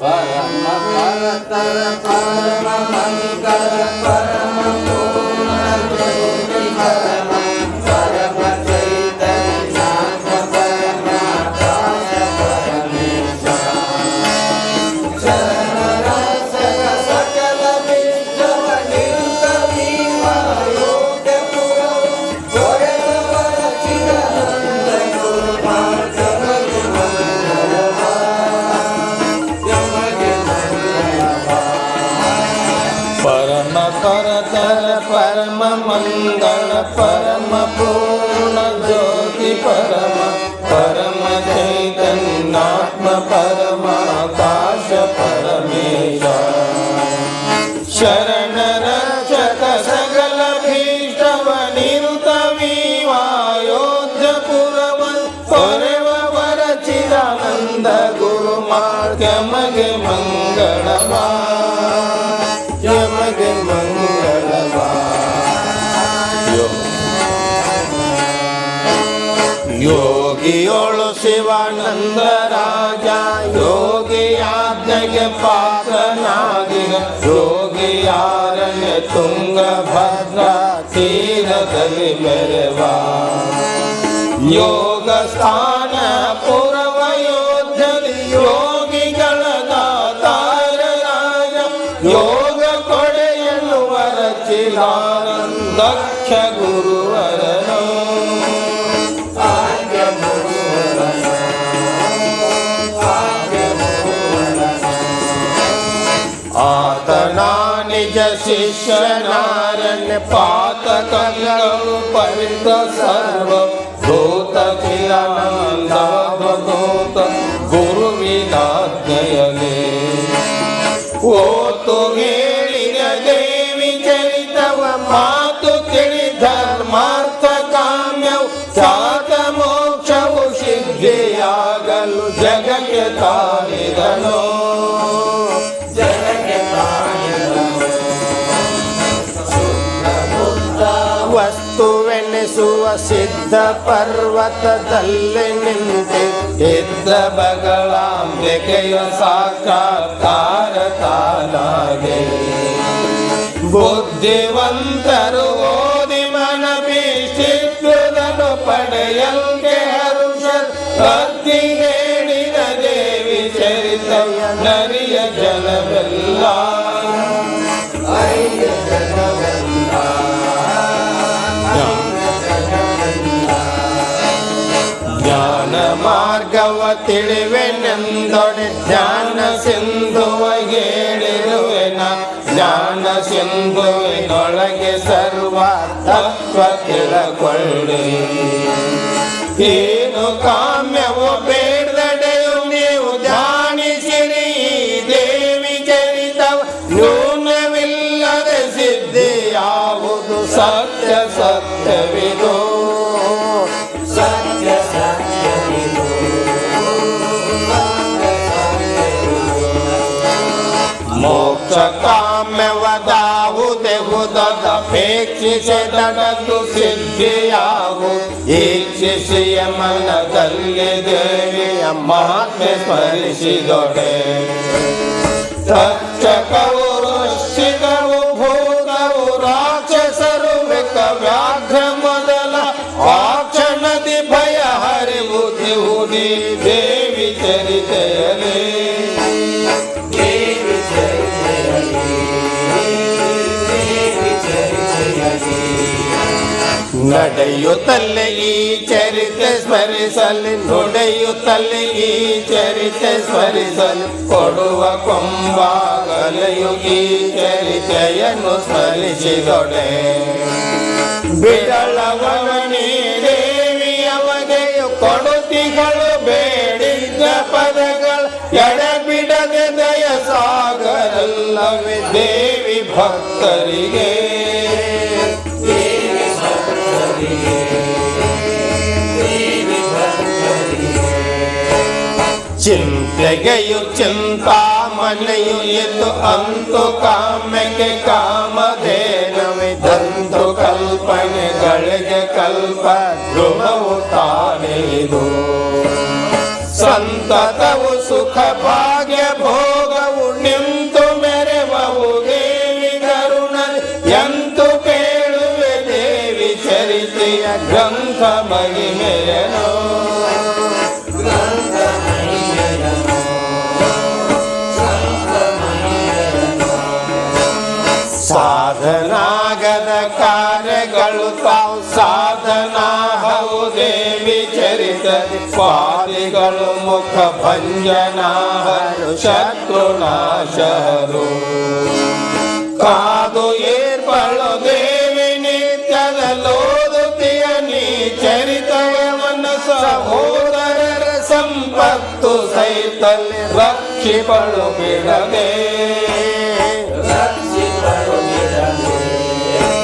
परम परतर परम మందన పరమ పూర్ణ జ్యోతి పరమ పరమ చైతన్యాత్మ పరమాకాశ పరమేశ శర ಯೋಗಿಯೋಳು ಶಿವಾನಂದ ರಾಜ ಯೋಗಿಯಾಜ್ಞೆಗೆ ಪಾತ್ರನಾಗಿರ ಯೋಗಿಯಾರಣ್ಯ ತುಂಗಭದ್ರ ತೀರದಲ್ಲಿ ಮೆರೆವ ಯೋಗ ಸ್ಥಾನ ಪುರವ ಯೋಧಲಿ ಯೋಗಿಗಳ ದಾತಾರ ರಾಜ ಯೋಗ ಕೊಡೆಯನ್ನು ವರಚಿದಾನಂದಕ್ಷ ಗುರುವರನು ಆತನ ನಿಜ ಶಿಷ್ಯನಾರಣ್ಯ ಪಾತಕಗಳು ಪರಿತ ಸರ್ವ ಭೂತ ಚಿರಾನಂದ ಭಗೂತ ಗುರುವಿನಾಜ್ಞೆಯಲೇ ಓತು ಹೇಳಿದ ದೇವಿ ಚರಿತವ ಮಾತು ತಿಳಿ ಧರ್ಮಾರ್ಥ ಕಾಮ್ಯವು ಚಾತ ಮೋಕ್ಷವು ಸಿದ್ಧಿಯಾಗಲು ಜಗಕ್ಕೆ ತಾರಿದನು ವಸ್ತುವೆನಿಸುವ ಸಿದ್ಧ ಪರ್ವತದಲ್ಲಿ ನಿಂತೆ ಇದ್ದ ಬಗಳಾಂಬಿಕೆಯ ಸಾಕ್ಷಾತ್ಕಾರ ತಾನಾಗೆ. ಬುದ್ಧಿವಂತರು ಓದಿ ಮನ ಬೀಷ್ಟಿತ್ವದನು ಪಡೆಯಲ್ಗೆ ಹರುಷ ಕತ್ತಿ ಹೇಳಿದ ದೇವಿ ಚರಿತಯ ನರಿಯ ಜನವೆಲ್ಲ. ಮಾರ್ಗವ ತಿಳಿವೆನೆಂದೊಡೆ ಜ್ಞಾನ ಸಿಂಧುವ ಹೇಳಿರುವೆನ. ಜ್ಞಾನ ಸಿಂಧುವಿನೊಳಗೆ ಸರ್ವ ತತ್ವ ತಿಳಕೊಳ್ಳಿ. ಏನು ಕಾಮ್ಯವು ಬೇಡದಡೆಯು ನೀವು ಈ ದೇವಿ ಚರಿತವ ನ್ಯೂನವಿಲ್ಲದ ಸಿದ್ಧಿ ಯಾವುದು ಸತ್ಯ ಸತ್ಯವಿದು. ಹುದಪೇಕ್ಷಿಸಿದಡದು ಸಿದ್ಧಿಯಾಗು. ಈಕ್ಷಿಸಿಯ ಮನದಲ್ಲಿ ದೇವಿಯ ಮಹಾತ್ಮೆ ಸ್ಮರಿಸಿದೊಡೆ. ತಕ್ಷಕವು ನಡೆಯುತ್ತಲೇ ಈ ಚರಿತೆ ಸ್ಮರಿಸಲಿ, ನುಡಿಯುತ್ತಲೇ ಈ ಚರಿತ ಸ್ಮರಿಸಲಿ, ಕೊಡುವ ಕೊಂಬಾಗಲೆಯು ಈ ಚರಿತೆಯನ್ನು ಸ್ಮರಿಸಿದೊಡೆ. ಬಿಡಳವಣಿ ದೇವಿಯವಗೆಯು ಕೊಡುತಿಗಳು ಬೇಡಿದ್ದ ಪದಗಳು, ಎಡಬಿಡದೆ ದಯ ಸಾಗರಲ್ಲವೇ ದೇವಿ ಭಕ್ತರಿಗೆ. ಚಿಂತೆಗೆಯು ಚಿಂತಾಮನೆಯು ಎದ್ದು ಅಂತು ಕಾಮಕ್ಕೆ ಕಾಮಧೇನವೆ ದಂತು ಕಲ್ಪನೆಗಳಿಗೆ ಕಲ್ಪ ಧ್ರುವವು ತಾನೇ ಸಂತತವು ಸುಖ ಭಾಗ್ಯ ಚರಿತೆಯ ಗ್ರಂಥ ಮಹಿಮೆಯನು. ಸಾಧನಾಗದ ಕಾರ್ಯಗಳು ತಾವು ಸಾಧನ. ದೇವಿ ಚರಿತ ಸ್ವಾಮಿಗಳು ಮುಖ ಭಂಜನಾಹರು ಶತ್ರುನಾಶರು. ಕಾದು म्पत्तु सैतक्षिपणु पीडते